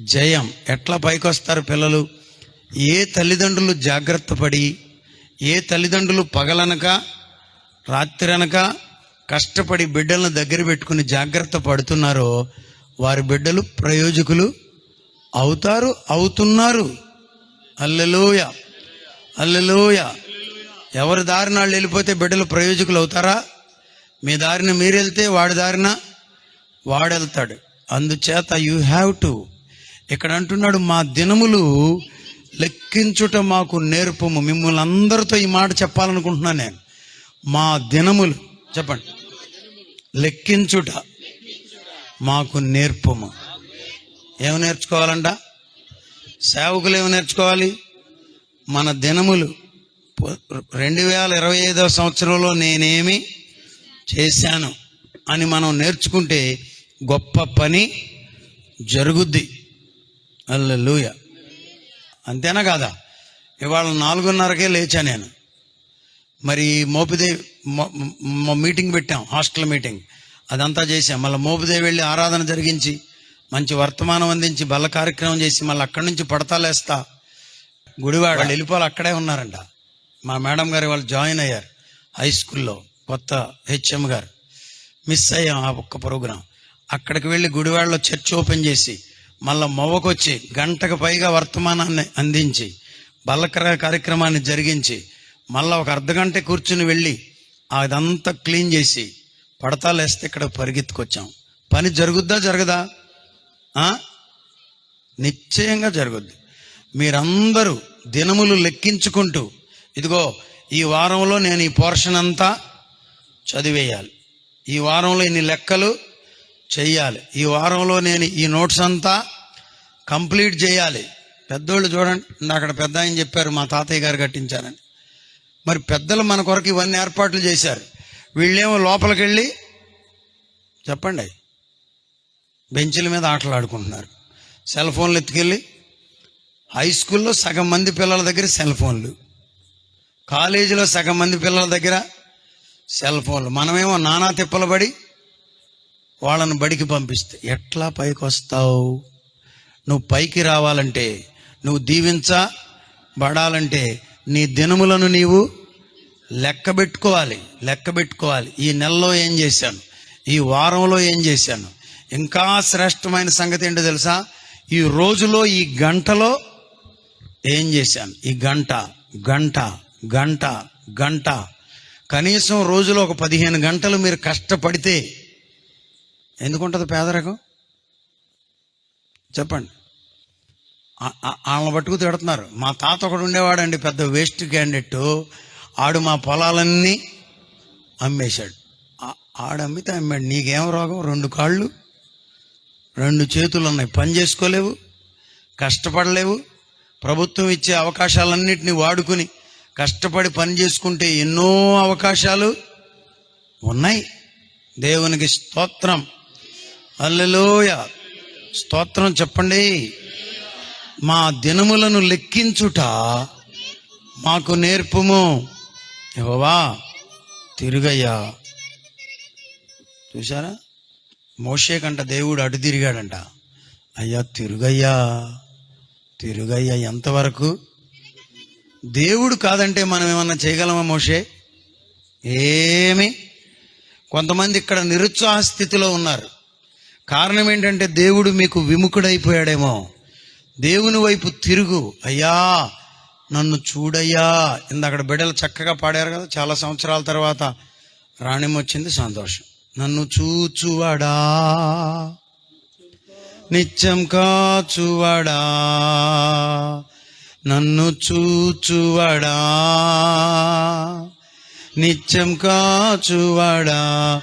జయం. ఎట్లా పైకి వస్తారు పిల్లలు? ఏ తల్లిదండ్రులు జాగ్రత్త పడి ఏ తల్లిదండ్రులు పగలనక రాత్రనక కష్టపడి బిడ్డలను దగ్గర పెట్టుకుని జాగ్రత్త పడుతున్నారో వారి బిడ్డలు ప్రయోజకులు అవుతారు అవుతున్నారు. అల్లెలోయ. అల్లెలోయ. ఎవరి దారిన వాళ్ళు వెళ్ళిపోతే బిడ్డలు ప్రయోజకులు అవుతారా? మీ దారిన మీరు వెళ్తే వాడి దారిన వాడెళ్తాడు. అందుచేత యూ హ్యావ్ టు ఇక్కడ అంటున్నాడు మా దినములు లెక్కించుట మాకు నేర్పము. మిమ్మల్ని అందరితో ఈ మాట చెప్పాలనుకుంటున్నాను నేను. మా దినములు చెప్పండి. లెక్కించుట మాకు నేర్పము. ఏమి నేర్చుకోవాలంట? సేవకులు ఏమి నేర్చుకోవాలి? మన దినములు రెండు వేల ఇరవై ఐదవ సంవత్సరంలో నేనేమి చేశాను అని మనం నేర్చుకుంటే గొప్ప పని జరుగుద్ది. అల్లూయ అంతేనా కాదా? ఇవాళ నాలుగున్నరకే లేచా నేను. మరి మోపిదేవి మీటింగ్ పెట్టాం హాస్టల్ మీటింగ్. అదంతా చేసాం మళ్ళీ మోపిదేవి వెళ్ళి ఆరాధన జరిగించి మంచి వర్తమానం అందించి బల్ల కార్యక్రమం చేసి మళ్ళీ అక్కడి నుంచి పడతాలేస్తా గుడివాడ వాళ్ళు వెళ్ళిపోవాలి అక్కడే ఉన్నారంట. మా మేడం గారు వాళ్ళు జాయిన్ అయ్యారు హై స్కూల్లో కొత్త హెచ్ఎం గారు. మిస్ అయ్యాం ఆ ఒక్క ప్రోగ్రాం. అక్కడికి వెళ్ళి గుడివాడలో చర్చ్ ఓపెన్ చేసి మళ్ళీ మొవ్వకొచ్చి గంటకు పైగా వర్తమానాన్ని అందించి బలకర కార్యక్రమాన్ని జరిగించి మళ్ళీ ఒక అర్ధ గంట కూర్చుని వెళ్ళి అదంతా క్లీన్ చేసి పడతాలేస్తే ఇక్కడ పరిగెత్తుకొచ్చాం. పని జరుగుద్దా జరగదా? నిశ్చయంగా జరుగుద్ది. మీరందరూ దినములు లెక్కించుకుంటూ ఇదిగో ఈ వారంలో నేను ఈ పోర్షన్ అంతా చదివేయాలి. ఈ వారంలో ఇన్ని లెక్కలు చెయ్యాలి. ఈ వారంలో నేను ఈ నోట్స్ అంతా కంప్లీట్ చేయాలి. పెద్దోళ్ళు చూడండి అక్కడ పెద్ద ఆయన చెప్పారు మా తాతయ్య గారు కట్టించారని. మరి పెద్దలు మన కొరకు ఇవన్నీ ఏర్పాట్లు చేశారు. వీళ్ళేమో లోపలికి వెళ్ళి చెప్పండి బెంచ్ల మీద ఆటలు ఆడుకుంటున్నారు సెల్ ఫోన్లు ఎత్తుకెళ్ళి హై స్కూల్లో సగం మంది పిల్లల దగ్గర సెల్ ఫోన్లు. కాలేజీలో సగం మంది పిల్లల దగ్గర సెల్ ఫోన్లు. మనమేమో నానా తిప్పలు పడి వాళ్ళని బడికి పంపిస్తే ఎట్లా పైకి వస్తావు నువ్వు పైకి రావాలంటే నువ్వు దీవించబడాలంటే నీ దినములను నీవు లెక్క పెట్టుకోవాలి లెక్క పెట్టుకోవాలి. ఈ నెలలో ఏం చేశాను? ఈ వారంలో ఏం చేశాను? ఇంకా శ్రేష్టమైన సంగతి ఏంటో తెలుసా? ఈ రోజులో ఈ గంటలో ఏం చేశాను? ఈ గంట గంట గంట గంట. కనీసం రోజులో ఒక పదిహేను గంటలు మీరు కష్టపడితే ఎందుకుంటుంది పేదరికం? చెప్పండి. వాళ్ళని పట్టుకు తిడుతున్నారు. మా తాత ఒకడు ఉండేవాడండి పెద్ద వేస్ట్ క్యాండిడేట్. ఆడు మా పొలాలన్నీ అమ్మేశాడు. ఆడమ్మితే ఆడు అమ్మితే అమ్మాడు నీకేం రోగం? రెండు కాళ్ళు రెండు చేతులు ఉన్నాయి పని చేసుకోలేవు కష్టపడలేవు. ప్రభుత్వం ఇచ్చే అవకాశాలన్నింటినీ వాడుకుని కష్టపడి పని చేసుకుంటే ఎన్నో అవకాశాలు ఉన్నాయి. దేవునికి స్తోత్రం. అల్లెలోయ స్తోత్రం చెప్పండి. మా దినములను లెక్కించుట మాకు నేర్పుము. ఇవ్వవా తిరుగయ్యా. చూసారా మోషే కంట దేవుడు అటు తిరిగాడంట. అయ్యా తిరుగయ్యా తిరుగయ్యా ఎంతవరకు? దేవుడు కాదంటే మనం ఏమన్నా చేయగలమా మోషే? ఏమి? కొంతమంది ఇక్కడ నిరుత్సాహ స్థితిలో ఉన్నారు. కారణం ఏంటంటే దేవుడు మీకు విముఖుడైపోయాడేమో. దేవుని వైపు తిరుగు. అయ్యా నన్ను చూడయ్యా. ఇందక్కడ బిడ్డలు చక్కగా పాడారు కదా చాలా సంవత్సరాల తర్వాత రాణిం వచ్చింది సంతోషం. నన్ను చూచువాడా? నిత్యం కాచువాడా? నన్ను చూచువాడా? నిత్యం కాచువాడా?